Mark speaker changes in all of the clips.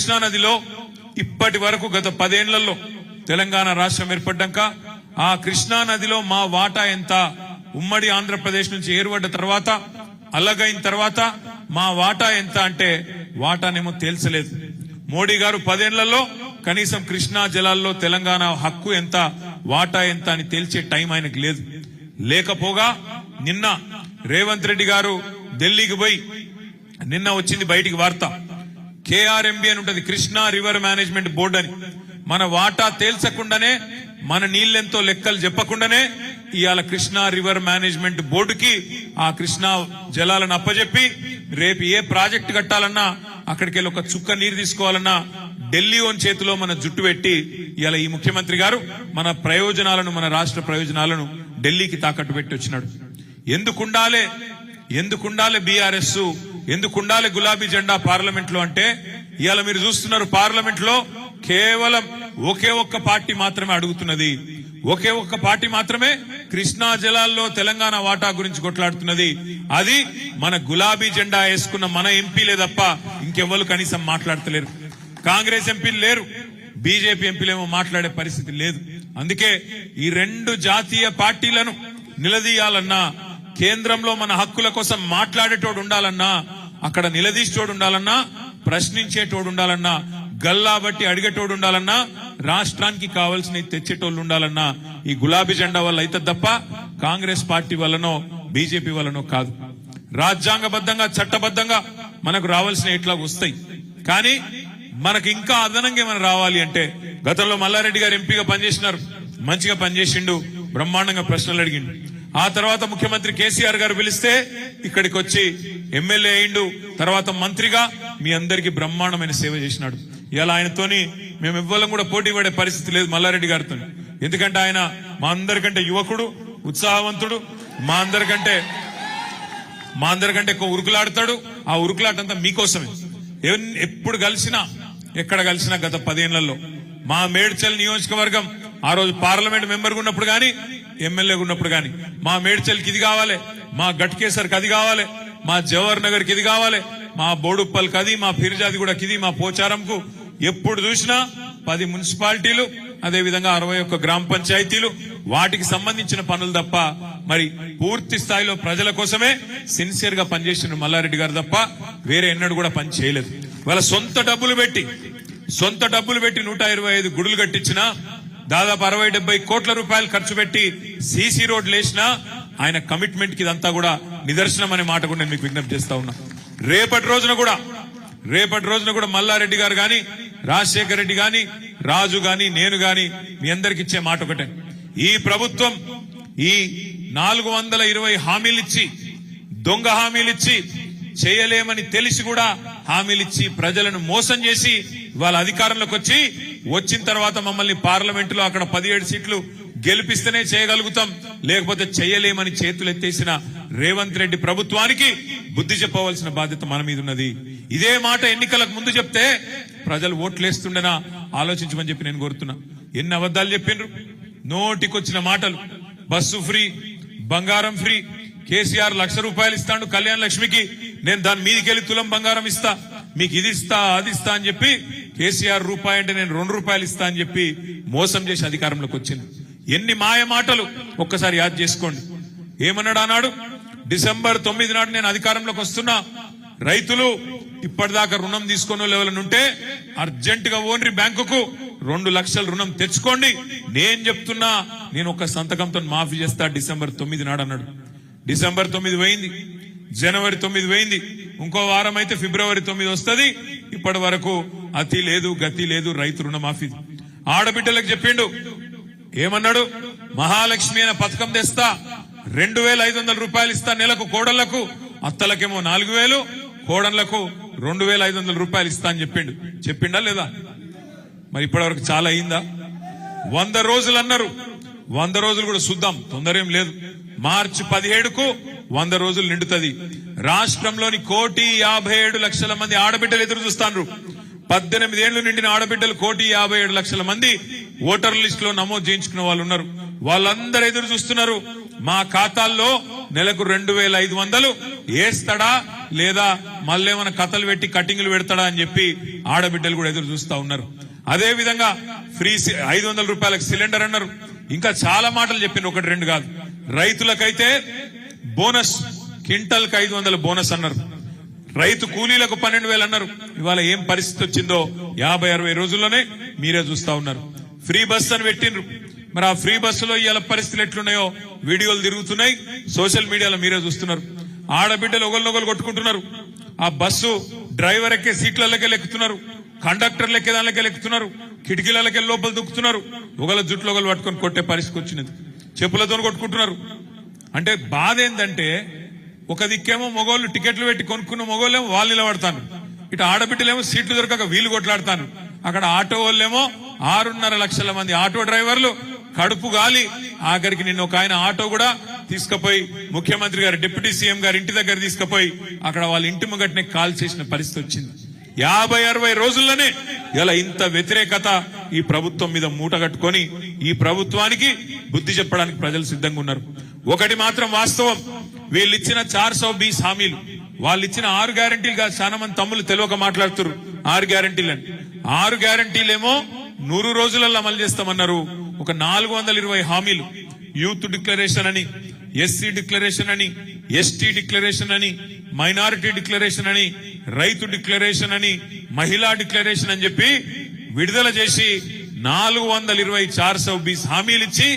Speaker 1: కృష్ణా నదిలో ఇప్పటి వరకు గత పదేళ్ళలో తెలంగాణ రాష్ట్రం ఏర్పడ్డాక ఆ కృష్ణా నదిలో మా వాటా ఎంత? ఉమ్మడి ఆంధ్రప్రదేశ్ నుంచి ఏర్పడ్డ తర్వాత అల్లగైన తర్వాత మా వాటా ఎంత అంటే వాటానేమో తేల్చలేదు. మోడీ గారు పదేళ్ళలో కనీసం కృష్ణా జలాల్లో తెలంగాణ హక్కు ఎంత వాటా ఎంత అని తేల్చే టైం ఆయనకు లేదు. లేకపోగా నిన్న రేవంత్ రెడ్డి గారు ఢిల్లీకి పోయి నిన్న వచ్చింది బయటికి వార్త. కేఆర్ఎంబి అని ఉంటుంది. కృష్ణా రివర్ మేనేజ్మెంట్ బోర్డు అని. మన వాటా తేల్చకుండానే మన నీళ్ళెంతో లెక్కలు చెప్పకుండానే ఇవాళ కృష్ణా రివర్ మేనేజ్మెంట్ బోర్డుకి ఆ కృష్ణా జలాలను అప్పజెప్పి రేపు ఏ ప్రాజెక్ట్ కట్టాలన్నా అక్కడికి వెళ్ళి ఒక చుక్క నీరు తీసుకోవాలన్నా ఢిల్లీ ఓన్ చేతిలో మన జుట్టు పెట్టి ఇవాళ ఈ ముఖ్యమంత్రి గారు మన ప్రయోజనాలను మన రాష్ట్ర ప్రయోజనాలను ఢిల్లీకి తాకట్టు పెట్టి వచ్చినాడు. ఎందుకుండాలే? ఎందుకుండాలే బీఆర్ఎస్ ఎందుకు ఉండాలి గులాబీ జెండా పార్లమెంట్లో అంటే? ఇవాళ మీరు చూస్తున్నారు పార్లమెంట్లో కేవలం ఒకే ఒక్క పార్టీ మాత్రమే అడుగుతున్నది. ఒకే ఒక్క పార్టీ మాత్రమే కృష్ణా జలాల్లో తెలంగాణ వాటా గురించి కొట్లాడుతున్నది. అది మన గులాబీ జెండా వేసుకున్న మన ఎంపీలే తప్ప ఇంకెవ్వరు కనీసం మాట్లాడతలేరు. కాంగ్రెస్ ఎంపీలు లేరు. బీజేపీ ఎంపీలేమో మాట్లాడే పరిస్థితి లేదు. అందుకే ఈ రెండు జాతీయ పార్టీలను నిలదీయాలన్నా కేంద్రంలో మన హక్కుల కోసం మాట్లాడేటోడు ఉండాలన్నా అక్కడ నిలదీసేటోడు ఉండాలన్నా ప్రశ్నించేటోడు ఉండాలన్నా గల్లా బట్టి అడిగేటోడు ఉండాలన్నా రాష్ట్రానికి కావాల్సిన తెచ్చేటోళ్ళు ఉండాలన్నా ఈ గులాబీ జెండా వల్ల అయితే తప్ప కాంగ్రెస్ పార్టీ వల్లనో బీజేపీ వల్లనో కాదు. రాజ్యాంగబద్ధంగా చట్టబద్ధంగా మనకు రావాల్సిన ఇట్లా వస్తాయి. కానీ మనకి ఇంకా అదనంగా ఏమైనా రావాలి అంటే గతంలో మల్లారెడ్డి గారు ఎంపీగా పనిచేసినారు మంచిగా పనిచేసిండు బ్రహ్మాండంగా ప్రశ్నలు అడిగిండు. ఆ తర్వాత ముఖ్యమంత్రి కేసీఆర్ గారు పిలిస్తే ఇక్కడికి వచ్చి ఎమ్మెల్యే అయిండు. తర్వాత మంత్రిగా మీ అందరికీ బ్రహ్మాండమైన సేవ చేసినాడు. ఇలా ఆయనతోని మేము ఇవ్వాలని కూడా పోటీ పడే పరిస్థితి లేదు మల్లారెడ్డి గారితో. ఎందుకంటే ఆయన మా అందరికంటే యువకుడు ఉత్సాహవంతుడు. మా అందరికంటే మా అందరికంటే ఎక్కువ ఉరుకులాడతాడు. ఆ ఉరుకులాటంతా మీకోసమే. ఎప్పుడు కలిసినా ఎక్కడ కలిసినా గత పదేళ్ళలో మా మేడ్చల్ నియోజకవర్గం ఆ రోజు పార్లమెంట్ మెంబర్ ఉన్నప్పుడు కానీ ఎమ్మెల్యే ఉన్నప్పుడు కానీ మా మేడ్చల్కి ఇది కావాలి మా గట్కేసర్కి అది కావాలి మా జవహర్ నగర్కి ఇది కావాలి మా బోడుప్పల్కి అది మా ఫిర్జాది కూడా ఇది మా పోచారంకు ఎప్పుడు చూసినా పది మున్సిపాలిటీలు అదేవిధంగా అరవై ఒక్క గ్రామ పంచాయతీలు వాటికి సంబంధించిన పనులు తప్ప మరి పూర్తి స్థాయిలో ప్రజల కోసమే సిన్సియర్గా పనిచేసిన మల్లారెడ్డి గారు తప్ప వేరే ఎన్నడూ కూడా పని చేయలేదు. వాళ్ళ సొంత డబ్బులు పెట్టి సొంత డబ్బులు పెట్టి నూట ఇరవై ఐదు గుడులు కట్టించినా దాదాపు అరవై డెబ్బై కోట్ల రూపాయలు ఖర్చు పెట్టి సీసీ రోడ్లు వేసినా ఆయన కమిట్మెంట్కి ఇదంతా కూడా నిదర్శనం అనే మాట కూడా నేను మీకు విజ్ఞప్తి చేస్తా ఉన్నా. రేపటి రోజున కూడా రేపటి రోజున కూడా మల్లారెడ్డి గారు గాని రాజశేఖర రెడ్డి గాని రాజు గాని నేను గాని మీ అందరికి ఇచ్చే మాట ఒకటే. ఈ ప్రభుత్వం ఈ నాలుగు వందల ఇరవై హామీలిచ్చి దొంగ హామీలిచ్చి చేయలేమని తెలిసి కూడా హామీలిచ్చి ప్రజలను మోసం చేసి వాళ్ళ అధికారంలోకి వచ్చి వచ్చిన తర్వాత మమ్మల్ని పార్లమెంట్లో అక్కడ పదిహేడు సీట్లు గెలిపిస్తేనే చేయగలుగుతాం. లేకపోతే చేయలేమని చేతులు ఎత్తేసిన రేవంత్ రెడ్డి ప్రభుత్వానికి బుద్ధి చెప్పవలసిన బాధ్యత మన మీద ఉన్నది. ఇదే మాట ఎన్నికలకు ముందు చెప్తే ప్రజలు ఓట్లేస్తుండేనా? ఆలోచించమని చెప్పి నేను కోరుతున్నా. ఎన్ని అబద్ధాలు చెప్పిండ్రు నోటికొచ్చిన మాటలు. బస్సు ఫ్రీ బంగారం ఫ్రీ. కేసీఆర్ లక్ష రూపాయలు ఇస్తాడు కళ్యాణ లక్ష్మికి. నేను దాని మీదకెళ్ళి తులం బంగారం ఇస్తా. మీకు ఇది ఇస్తా అది ఇస్తా అని చెప్పి కేసీఆర్ రూపాయి అంటే నేను రెండు రూపాయలు ఇస్తా అని చెప్పి మోసం చేసి అధికారంలోకి వచ్చింది. ఎన్ని మాయ మాటలు ఒక్కసారి యాద్ చేసుకోండి. ఏమన్నాడు అన్నాడు డిసెంబర్ తొమ్మిది నాడు నేను అధికారంలోకి వస్తున్నా. రైతులు ఇప్పటిదాకా రుణం తీసుకున్న లెవెలనుంటే అర్జెంట్గా ఓన్రి బ్యాంకుకు రెండు లక్షల రుణం తెచ్చుకోండి. నేను చెప్తున్నా నేను ఒక సంతకంతో మాఫీ చేస్తా డిసెంబర్ తొమ్మిది నాడు అన్నాడు. డిసెంబర్ తొమ్మిది పోయింది. జనవరి తొమ్మిది పోయింది. ఇంకో వారం అయితే ఫిబ్రవరి తొమ్మిది వస్తుంది. ఇప్పటి వరకు అతి లేదు గతి లేదు రైతు రుణమాఫీ. ఆడబిడ్డలకు చెప్పిండు. ఏమన్నాడు? మహాలక్ష్మి అనే పథకం తెస్తా రెండు వేల ఐదు వందల రూపాయలు ఇస్తా నెలకు కోడళ్ళకు అత్తలకేమో నాలుగు వేలు కోడళ్ళకు రెండు వేల ఐదు వందల రూపాయలు ఇస్తా అని చెప్పిండు. చెప్పిండా లేదా? మరి ఇప్పటివరకు చాలా అయిందా? వంద రోజులు అన్నారు. వంద రోజులు కూడా చూద్దాం తొందర ఏం లేదు. మార్చి పదిహేడుకు వంద రోజులు నిండుతుంది. రాష్ట్రంలోని కోటి యాభై ఏడు లక్షల మంది ఆడబిడ్డలు ఎదురు చూస్తాండ్రు. పద్దెనిమిది ఏళ్ళు నిండిన ఆడబిడ్డలు కోటి యాభై ఏడు లక్షల మంది ఓటర్ లిస్ట్లో నమోదు చేయించుకున్న వాళ్ళు ఉన్నారు. వాళ్ళందరూ ఎదురు చూస్తున్నారు. మా ఖాతాల్లో నెలకు రెండు వేల ఐదు వందలు వేస్తాడా లేదా మళ్ళేమైనా కథలు పెట్టి కటింగ్లు పెడతాడా అని చెప్పి ఆడబిడ్డలు కూడా ఎదురు చూస్తా ఉన్నారు. అదే విధంగా ఫ్రీ ఐదు వందల రూపాయలకు సిలిండర్ అన్నారు. ఇంకా చాలా మాటలు చెప్పింది ఒకటి రెండు కాదు. రైతులకైతే బోనస్ క్వింటల్కి ఐదు వందల బోనస్ అన్నారు. రైతు కూలీలకు పన్నెండు వేలు అన్నారు. ఇవాళ ఏం పరిస్థితి వచ్చిందో యాభై అరవై రోజుల్లోనే మీరే చూస్తా ఉన్నారు. ఫ్రీ బస్ అని పెట్టిండ్రు. మరి ఆ ఫ్రీ బస్సులో ఇవాళ పరిస్థితులు ఎట్లున్నాయో వీడియోలు తిరుగుతున్నాయి. సోషల్ మీడియాలో మీరే చూస్తున్నారు. ఆడబిడ్డలు ఒకరినొకరు కొట్టుకుంటున్నారు. ఆ బస్సు డ్రైవర్ ఎక్కే సీట్లలోకి లెక్కుతున్నారు. కండక్టర్లు ఎక్కే దానికే ఎక్కుతున్నారు కిటికీలకే లోపల దుక్కుతున్నారు. ఒకళ్ళ జుట్లు ఒకళ్ళు పట్టుకొని కొట్టే పరిస్థితి వచ్చినది చెప్పులతో కొట్టుకుంటున్నారు. అంటే బాధ ఏంటంటే ఒక దిక్కేమో మొగోళ్ళు టికెట్లు పెట్టి కొనుక్కున్న మొగోళ్ళేమో వాళ్ళు నిలబడతాను ఇటు ఆడబిడ్డలేమో సీట్లు దొరకక వీలు కొట్లాడతాను అక్కడ ఆటో వాళ్ళేమో ఆరున్నర లక్షల మంది ఆటో డ్రైవర్లు కడుపు గాలి. ఆఖరికి నిన్న ఒక ఆయన ఆటో కూడా తీసుకుపోయి ముఖ్యమంత్రి గారు డిప్యూటీ సీఎం గారి ఇంటి దగ్గర తీసుకుపోయి అక్కడ వాళ్ళ ఇంటి ముంగటనే కాల్ చేసిన పరిస్థితి వచ్చింది. యాభై అరవై రోజుల్లోనే ఇలా ఇంత వ్యతిరేకత ఈ ప్రభుత్వం మీద మూట కట్టుకొని ఈ ప్రభుత్వానికి బుద్ధి చెప్పడానికి ప్రజలు సిద్ధంగా ఉన్నారు. ఒకటి మాత్రం వాస్తవం. వీళ్ళు ఇచ్చిన చార్ సో బీస్ హామీలు వాళ్ళు ఇచ్చిన ఆరు గ్యారంటీలు కాదు చాలా మంది తమ్ముళ్ళు తెలియక మాట్లాడుతున్నారు ఆరు గ్యారంటీలు అని ఆరు గ్యారంటీలేమో నూరు రోజులలో అమలు చేస్తామన్నారు. ఒక నాలుగు వందల ఇరవై హామీలు. యూత్ డిక్లరేషన్ అని ఎస్సీ డిక్లరేషన్ అని ఎస్టీ డిక్లరేషన్ అని మైనారిటీ డిక్లరేషన్ అని రైతు డిక్లరేషన్ అని మహిళా డిక్లరేషన్ అని చెప్పి విడుదల చేసి నాలుగు వందల ఇరవై చార్ సౌ బీస్ హామీలు ఇచ్చి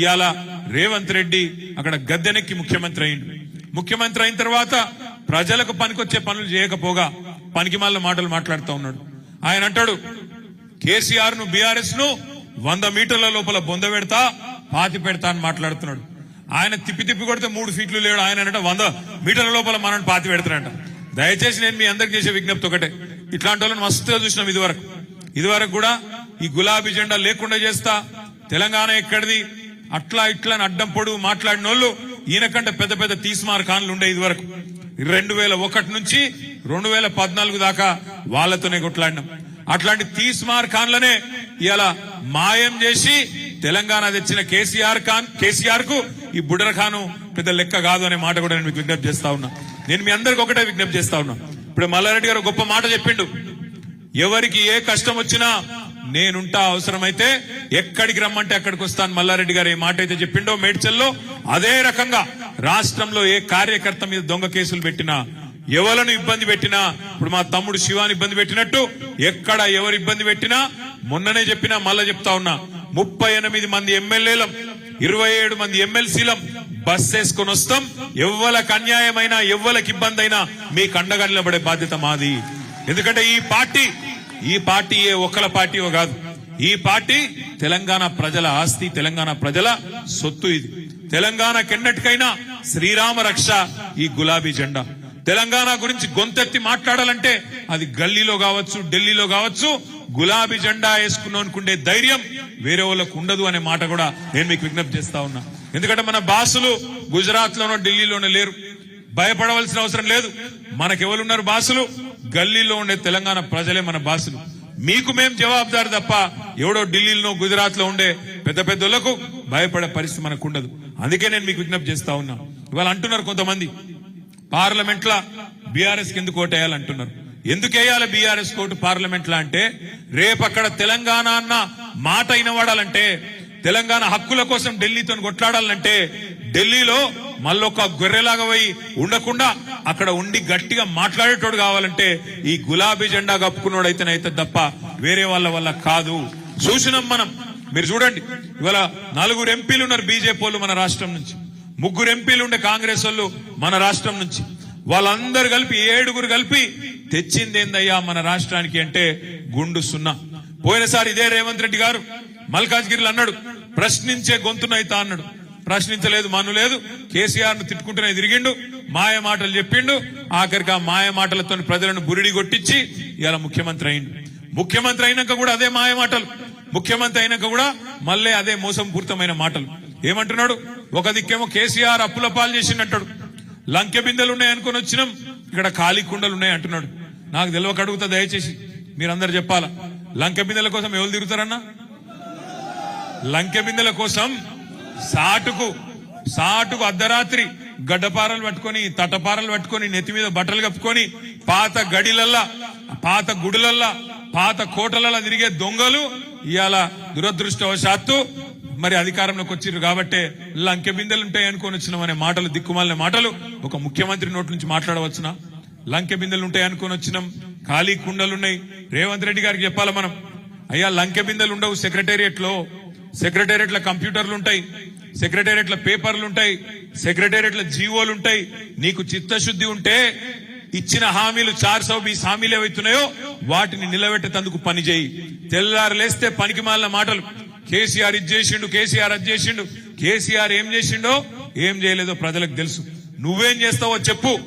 Speaker 1: ఇవాళ రేవంత్ రెడ్డి అక్కడ గద్దెనెక్కి ముఖ్యమంత్రి అయిండు. ముఖ్యమంత్రి అయిన తర్వాత ప్రజలకు పనికొచ్చే పనులు చేయకపోగా పనికి మాటలు మాట్లాడుతూ ఉన్నాడు. ఆయన అంటాడు కేసీఆర్ను బీఆర్ఎస్ను వంద మీటర్ల లోపల బొంద పెడతా పాతి పెడతా అని మాట్లాడుతున్నాడు. ఆయన తిప్పి తిప్పి కొడితే మూడు ఫీట్లు లేడు. ఆయన అంటే వంద మీటర్ల లోపల మనం పాతి పెడతానంట దయచేసి నేను మీ అందరికి చేసే విజ్ఞప్తి ఒకటే. ఇట్లాంటి వాళ్ళని మస్తుగా చూసినాం ఇదివరకు. ఇదివరకు కూడా ఈ గులాబీ జెండా లేకుండా చేస్తా తెలంగాణ ఎక్కడిది? అట్లా ఇట్లా అడ్డం పొడుగు మాట్లాడిన వాళ్ళు ఈయనకంటే పెద్ద పెద్ద తీస్మార్ ఖాన్లు ఉండే ఇదివరకు. రెండు వేల ఒకటి నుంచి రెండు వేల పద్నాలుగు దాకా వాళ్ళతోనే కొట్లాడినాం. అట్లాంటి తీస్మార్ ఖాన్లనే ఇలా మాయం చేసి తెలంగాణ తెచ్చిన కేసీఆర్ ఖాన్ కేసీఆర్కు ఈ బుడర్ ఖాను పెద్ద లెక్క కాదు అనే మాట కూడా నేను మీకు విజ్ఞప్తి చేస్తా ఉన్నా. నేను మీ అందరికి ఒకటే విజ్ఞప్తి చేస్తా ఉన్నా. ఇప్పుడు మల్లారెడ్డి గారు గొప్ప మాట చెప్పిండు. ఎవరికి ఏ కష్టం వచ్చినా నేనుంటా అవసరమైతే ఎక్కడికి రమ్మంటే అక్కడికి వస్తాను. మల్లారెడ్డి గారు ఏ మాట అయితే చెప్పిండో మేడ్చల్లో అదే రకంగా రాష్ట్రంలో ఏ కార్యకర్త మీద దొంగ కేసులు పెట్టినా ఎవలను ఇబ్బంది పెట్టినా ఇప్పుడు మా తమ్ముడు శివాని ఇబ్బంది పెట్టినట్టు ఎక్కడ ఎవరు ఇబ్బంది పెట్టినా మొన్ననే చెప్పినా మళ్ళా చెప్తా ఉన్నా ముప్పై ఎనిమిది మంది ఎమ్మెల్యేలం ఇరవై ఏడు మంది ఎమ్మెల్సీలం బస్ వేసుకొని వస్తాం. ఎవ్వలకు అన్యాయమైనా ఎవ్వలకు ఇబ్బంది అయినా మీకు అండగా నిలబడే బాధ్యత మాది. ఎందుకంటే ఈ పార్టీ ఈ పార్టీ ఏ ఒక్కల పార్టీయో కాదు. ఈ పార్టీ తెలంగాణ ప్రజల ఆస్తి తెలంగాణ ప్రజల సొత్తు ఇది. తెలంగాణ కెన్నటికైనా శ్రీరామ రక్ష ఈ గులాబీ జెండా. తెలంగాణ గురించి గొంతెత్తి మాట్లాడాలంటే అది గల్లీలో కావచ్చు ఢిల్లీలో కావచ్చు గులాబీ జెండా వేసుకున్నాం అనుకుండే ధైర్యం వేరే వాళ్ళకు ఉండదు అనే మాట కూడా నేను మీకు విజ్ఞప్తి చేస్తా ఉన్నా. ఎందుకంటే మన బాసులు గుజరాత్ లోనో ఢిల్లీలోనో లేరు. భయపడవలసిన అవసరం లేదు. మనకెవరున్నారు బాసులు? గల్లీలో ఉండే తెలంగాణ ప్రజలే మన బాసులు. మీకు మేం జవాబుదారు తప్ప ఎవడో ఢిల్లీలో గుజరాత్లో ఉండే పెద్ద పెద్దలకు భయపడే పరిస్థితి మనకు ఉండదు అందుకే నేను మీకు విజ్ఞప్తి చేస్తా ఉన్నా. ఇవాళ అంటున్నారు కొంతమంది. పార్లమెంట్ లా బీఆర్ఎస్ కింద అంటున్నారు ఎందుకు వేయాలి బీఆర్ఎస్ కోర్టు పార్లమెంట్ లా అంటే రేపు అక్కడ తెలంగాణ అన్న మాట వినవాడాలంటే తెలంగాణ హక్కుల కోసం ఢిల్లీతో కొట్లాడాలంటే ఢిల్లీలో మళ్ళొక గొర్రెలాగా పోయి ఉండకుండా అక్కడ ఉండి గట్టిగా మాట్లాడేటోడు కావాలంటే ఈ గులాబీ జెండా కప్పుకున్నోడు అయితేనైతే తప్ప వేరే వాళ్ళ వల్ల కాదు. చూసినాం మనం. మీరు చూడండి. ఇవాళ నలుగురు ఎంపీలు ఉన్నారు బీజేపీ వాళ్ళు మన రాష్ట్రం నుంచి. ముగ్గురు ఎంపీలు ఉండే కాంగ్రెస్ వాళ్ళు మన రాష్ట్రం నుంచి. వాళ్ళందరూ కలిపి ఏడుగురు కలిపి తెచ్చింది ఏందయ్యా మన రాష్ట్రానికి అంటే గుండు సున్నా. పోయినసారి ఇదే రేవంత్ రెడ్డి గారు మల్కాజ్గిరిలో అన్నాడు ప్రశ్నించే గొంతునైతా అన్నాడు. ప్రశ్నించలేదు మను లేదు కేసీఆర్ను తిట్టుకుంటూనే తిరిగిండు మాయ మాటలు చెప్పిండు. ఆఖరికి ఆ మాయ మాటలతో ప్రజలను బురిడి కొట్టించి ఇలా ముఖ్యమంత్రి అయిండు. ముఖ్యమంత్రి అయినాక కూడా అదే మాయ మాటలు. ముఖ్యమంత్రి అయినాక కూడా మళ్ళీ అదే మోసంపూరితమైన మాటలు. ఏమంటున్నాడు? ఒక దిక్కేమో కేసీఆర్ అప్పుల పాలు చేసిండంటాడు. లంకె బిందెలు ఉన్నాయనుకుని వచ్చినాం ఇక్కడ ఖాళీ కుండలు ఉన్నాయి అంటున్నాడు. నాకు తెలియక అడుగుతా దయచేసి మీరందరు చెప్పాలా? లంకె బిందెల కోసం ఎవరు తిరుగుతారన్నా? లంకె బిందెల కోసం సాటుకు సాటుకు అర్ధరాత్రి గడ్డపారలు పట్టుకొని తటపారలు పట్టుకొని నెత్తి మీద బట్టలు కప్పుకొని పాత గడిలల్లా పాత గుడులల్లా పాత కోటలల్లా తిరిగే దొంగలు ఇవాళ దురదృష్టవశాత్తు మరి అధికారంలోకి వచ్చిర్రు కాబట్టే లంకె బిందెలు ఉంటాయి అనుకొని వచ్చినాం అనే మాటలు దిక్కుమాలిన మాటలు ఒక ముఖ్యమంత్రి నోటి నుంచి మాట్లాడవచ్చునా? లంకె బిందెలు ఉంటాయి అనుకొని వచ్చినాం. ఖాళీ కుండలున్నాయి. రేవంత్ రెడ్డి గారికి చెప్పాలి మనం? అయ్యా లంకె బిందెలు ఉండవు సెక్రటేరియట్ సెక్రటేరియట్ల కంప్యూటర్లు ఉంటాయి సెక్రటేరియట్ల పేపర్లుంటాయి పేపర్లు ఉంటాయి జీవోలు ఉంటాయి నీకు చిత్తశుద్ధి ఉంటే ఇచ్చిన హామీలు చార్ సౌ బీస్ హామీలు ఏవైతున్నాయో వాటిని నిలబెట్టేందుకు పని చేయి. తెల్లారు లేస్తే పనికి మాలిన మాటలు. కేసీఆర్ ఇది చేసిండు కేసీఆర్ అది చేసిండు. కేసీఆర్ ఏం చేసిండో ఏం చేయలేదో ప్రజలకు తెలుసు. నువ్వేం చేస్తావో చెప్పు.